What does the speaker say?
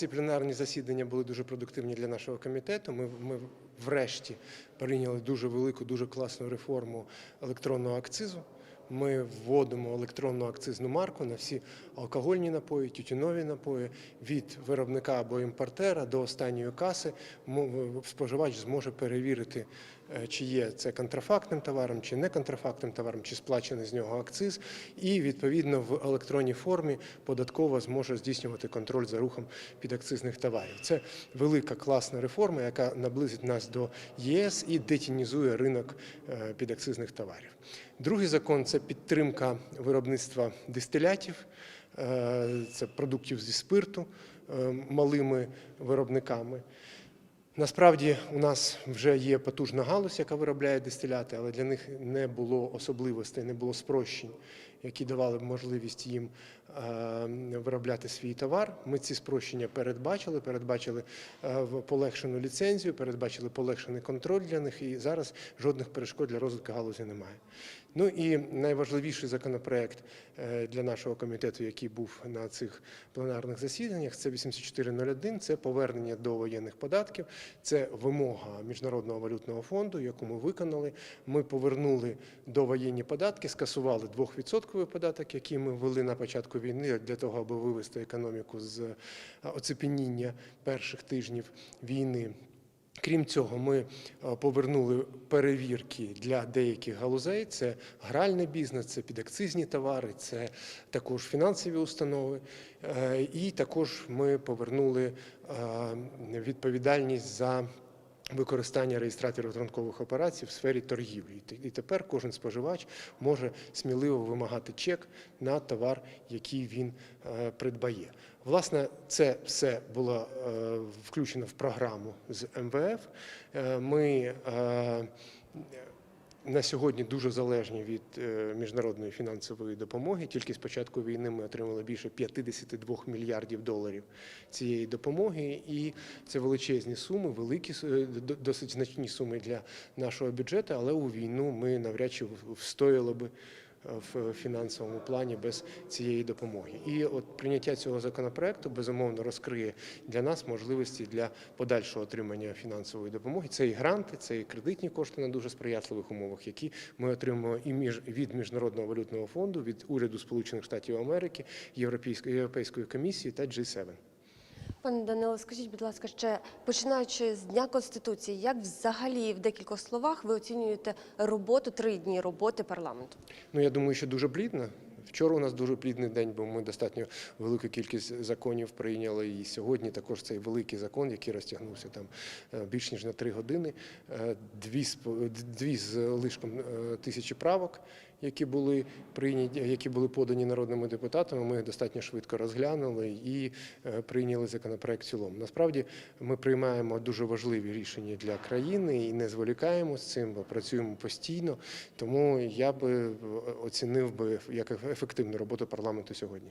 Ці пленарні засідання були дуже продуктивні для нашого комітету. Ми, ми врешті прийняли дуже велику, дуже класну реформу електронного акцизу. Ми вводимо електронну акцизну марку на всі алкогольні напої, тютюнові напої від виробника або імпортера до останньої каси. Споживач зможе перевірити, е, чи є це контрафактним товаром, чи не контрафактним товаром, чи сплачений з нього акциз. І відповідно в електронній формі податкова зможе здійснювати контроль за рухом підакцизних товарів. Це велика класна реформа, яка наблизить нас до ЄС і детінізує ринок е, підакцизних товарів. Другий закон це підтримка виробництва дистилятів, е, це продуктів зі спирту е, малими виробниками. Насправді у нас вже є потужна галузь, яка виробляє дистиляти, але для них не було особливостей, не було спрощень, які давали б можливість їм е, виробляти свій товар. Ми ці спрощення передбачили, передбачили полегшену ліцензію, передбачили полегшений контроль для них, і зараз жодних перешкод для розвитку галузі немає. Ну і найважливіший законопроект е, для нашого комітету, який був на цих пленарних засіданнях, це 8401, це повернення до воєнних податків, це вимога Міжнародного валютного фонду, яку ми виконали. Ми повернули до воєнні податки, скасували 2% податок, який ми ввели на початку війни для того, аби вивести економіку з е, оцепеніння перших тижнів війни. Крім цього, ми е, повернули перевірки для деяких галузей: це гральний бізнес, це підакцизні товари, це також фінансові установи. Е, І також ми повернули е, відповідальність за використання реєстраторів ранкових операцій в сфері торгівлі. І тепер кожен споживач може сміливо вимагати чек на товар, який він е, придбає. Власне, це все було е, включено в програму з МВФ. Е, Ми на сьогодні дуже залежні від е, міжнародної фінансової допомоги. Тільки з початку війни ми отримали більше 52 мільярдів доларів цієї допомоги, і це величезні суми, великі е, досить значні суми для нашого бюджету. Але у війну ми навряд чи встояли би в фінансовому плані без цієї допомоги. І от прийняття цього законопроекту безумовно розкриє для нас можливості для подальшого отримання фінансової допомоги. Це і гранти, це і кредитні кошти на дуже сприятливих умовах, які ми отримуємо і між від міжнародного валютного фонду, від уряду Сполучених Штатів Америки, Європейської комісії та G7. Пане Данило, скажіть, будь ласка, ще починаючи з Дня Конституції, як взагалі в декількох словах ви оцінюєте роботу три дні роботи парламенту? Ну я думаю, що дуже плідно. Вчора у нас дуже плідний день, бо ми достатньо велику кількість законів прийняли. І сьогодні також цей великий закон, який розтягнувся там е, більш ніж на три години. Е, Дві з дві з лишком е, тисячі правок, які були прийняті, які були подані народними депутатами. Ми достатньо швидко розглянули і е, прийняли законопроект в цілому. Насправді ми приймаємо дуже важливі рішення для країни і не зволікаємо з цим, бо працюємо постійно. Тому я би е, оцінив би як ефективну роботу парламенту сьогодні.